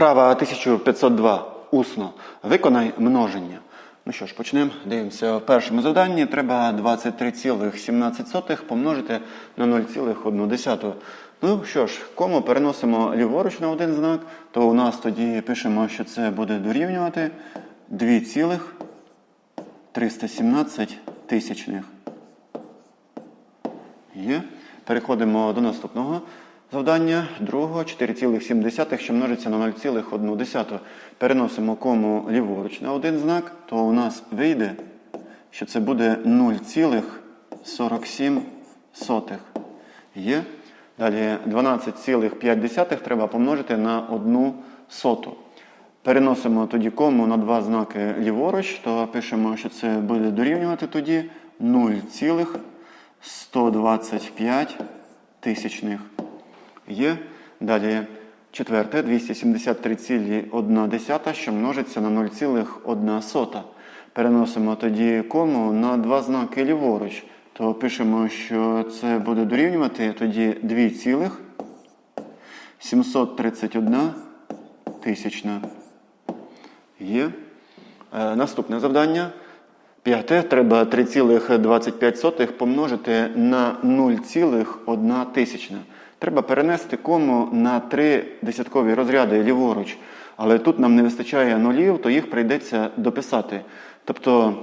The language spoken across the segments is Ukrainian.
Вправа 1502. Усно. Виконай множення. Ну що ж, почнемо. Дивимося. В першому завданні треба 23,17 помножити на 0,1. Ну що ж, кому переносимо ліворуч на один знак, то у нас тоді пишемо, що це буде дорівнювати 2,317 тисячних. Є. Переходимо до наступного завдання. Другого 4,7, що множиться на 0,1. Переносимо кому ліворуч на один знак, то у нас вийде, що це буде 0,47. Є. Далі 12,5 треба помножити на 1 соту. Переносимо тоді кому на два знаки ліворуч, то пишемо, що це буде дорівнювати тоді 0,125 тисячних. Є. Далі четверте 273,1, що множиться на 0,1. Переносимо тоді кому на два знаки ліворуч, то пишемо, що це буде дорівнювати тоді 2,731 тисячна. Є. Е, наступне завдання. П'яте. Треба 3,25 помножити на 0,1 тисячна. Треба перенести кому на три десяткові розряди ліворуч. Але тут нам не вистачає нулів, то їх прийдеться дописати. Тобто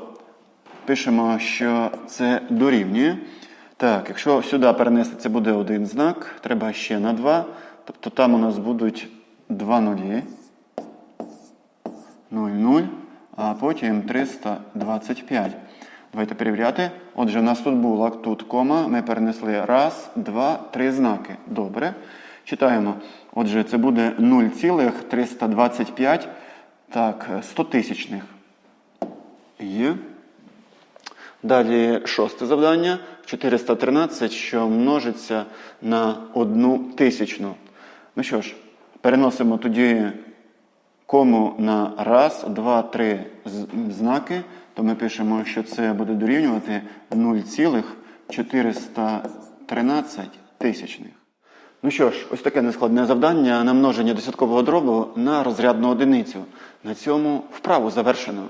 пишемо, що це дорівнює. Так, якщо сюди перенести, це буде один знак, треба ще на 2. Тобто там у нас будуть 2 нулі. 0, 0, а потім 325. Давайте перевіряти. Отже, у нас тут була тут кома. Ми перенесли раз, два, три знаки. Добре. Читаємо. Отже, це буде 0,325 так, 100 тисячних. Є. Далі шосте завдання. 413, що множиться на одну тисячну. Ну що ж, переносимо тоді кому на раз, два, три знаки, то ми пишемо, що це буде дорівнювати 0,413 тисячних. Ну що ж, ось таке нескладне завдання на множення десяткового дробу на розрядну одиницю. На цьому вправу завершено.